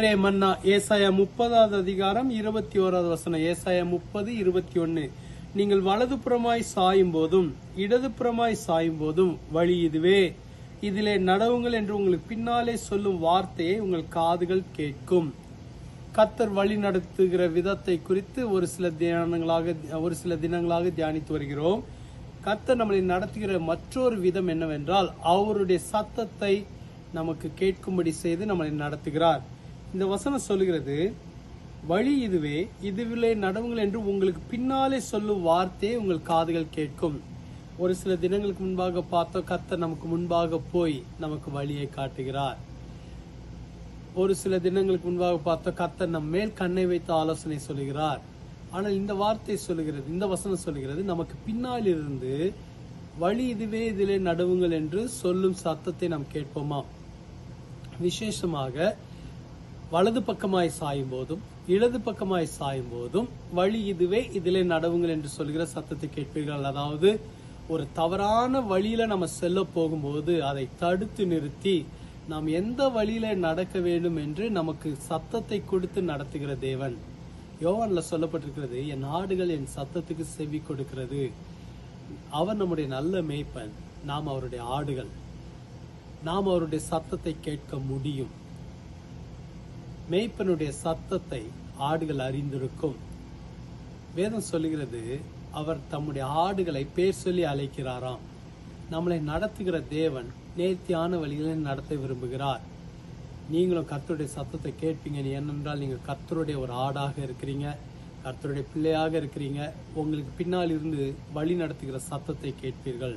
மன்னா ஏசாயா முப்பதாவது அதிகாரம் இருபத்தி ஓராவது வசனம். ஏசாயா முப்பது இருபத்தி ஒன்னு நீங்கள் வலதுபுறமாய் சாயும் போதும் இடதுபுறமாய் சாயும் போதும் வழி இதுவே. இதிலே நடவுங்கள் என்று உங்களுக்கு பின்னாலே சொல்லும் வார்த்தையை உங்கள் காதுகள் கேட்கும். கத்தர் வழி நடத்துகிற விதத்தை குறித்து ஒரு சில தினங்களாக ஒரு சில தினங்களாக தியானித்து வருகிறோம். கத்தர் நம்மளை நடத்துகிற மற்றொரு விதம் என்னவென்றால் அவருடைய சத்தத்தை நமக்கு கேட்கும்படி செய்து நம்மளை நடத்துகிறார். இந்த வசனம் சொல்லுகிறது வழி இதுவே இதுவிலே நடவுங்கள் என்று உங்களுக்கு பின்னாலே சொல்லும் வார்த்தையை உங்கள் காதுகள் கேட்கும். ஒரு சில தினங்களுக்கு முன்பாக பார்த்தோம் கத்தர் நமக்கு முன்பாக போய் நமக்கு வழியை காட்டுகிறார். ஒரு சில தினங்களுக்கு முன்பாக பார்த்தோம் கர்த்தர் நம் மேல் கண்ணை வைத்து ஆலோசனை சொல்கிறார் ஆனால் இந்த வார்த்தை சொல்லுகிறது இந்த வசனம் சொல்லுகிறது நமக்கு பின்னால் இருந்து வழி இதுவே இதிலே நடுவுங்கள் என்று சொல்லும் சத்தத்தை நாம் கேட்போமா? விசேஷமாக வலது பக்கமாய் சாயும் போதும் இடது பக்கமாய் சாயும் போதும் வழி இதுவே இதிலே நடவுங்கள் என்று சொல்கிற சத்தத்தை கேட்பீர்கள். அதாவது ஒரு தவறான வழியில நம்ம செல்ல போகும்போது அதை தடுத்து நிறுத்தி நாம் எந்த வழியில நடக்க வேண்டும் என்று நமக்கு சத்தத்தை கொடுத்து நடத்துகிற தேவன். யோவான்ல சொல்லப்பட்டிருக்கிறது என் ஆடுகள் என் சத்தத்துக்கு செவி கொடுக்கிறது. அவர் நம்முடைய நல்ல மேய்ப்பன். நாம் அவருடைய ஆடுகள். நாம் அவருடைய சத்தத்தை கேட்க முடியும். மேய்ப்பனுடைய சத்தத்தை ஆடுகள் அறிந்திருக்கும். வேதம் சொல்லுகிறது அவர் தம்முடைய ஆடுகளை பேர் சொல்லி அழைக்கிறாராம். நம்மளை நடத்துகிற தேவன் நேர்த்தியான வழிகளை நடத்த விரும்புகிறார். நீங்களும் கர்த்தருடைய சத்தத்தை கேட்பீங்க. ஏனென்றால் நீங்கள் கர்த்தருடைய ஒரு ஆடாக இருக்கிறீங்க கர்த்தருடைய பிள்ளையாக இருக்கிறீங்க. உங்களுக்கு பின்னால் இருந்து வழி நடத்துகிற சத்தத்தை கேட்பீர்கள்.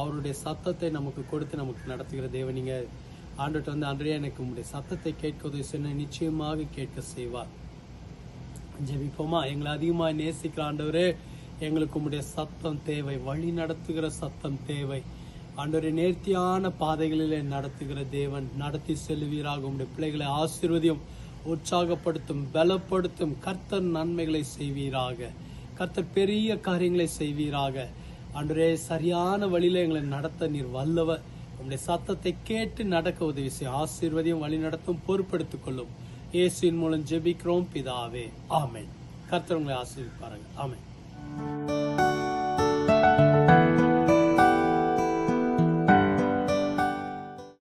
அவருடைய சத்தத்தை நமக்கு கொடுத்து நமக்கு நடத்துகிற தேவன் நீங்கள் ஆண்டுட்டு வந்து அன்றைய எனக்கு உங்களுடைய சத்தத்தை கேட்க உதவி சொன்ன நிச்சயமாக கேட்க செய்வார். ஜெபிப்போமா? எங்களை அதிகமாக நேசிக்கிற ஆண்டவரே எங்களுக்கு உங்களுடைய சத்தம் தேவை. வழி நடத்துகிற சத்தம் தேவை. ஆண்டவரை நேர்த்தியான பாதைகளிலே நடத்துகிற தேவன். நடத்தி செல்வீராக. உடைய பிள்ளைகளை ஆசீர்வதியும் உற்சாகப்படுத்தும் பலப்படுத்தும். கர்த்தர் நன்மைகளை செய்வீராக. கர்த்தர் பெரிய காரியங்களை செய்வீராக. ஆண்டவரே சரியான வழியில் எங்களை நடத்த நீர் வல்லவர். உம்முடைய சத்தத்தை கேட்டு நடக்க உதவி செய்ய ஆசீர்வதியும் வழி நடத்தும் பொறுப்படுத்திக் கொள்ளும். இயேசுவின் மூலம் ஜெபிக்கிறோம் பிதாவே. ஆமேன். கர்த்தர் உங்களை ஆசீர்விப்பாருங்க ஆமேன்.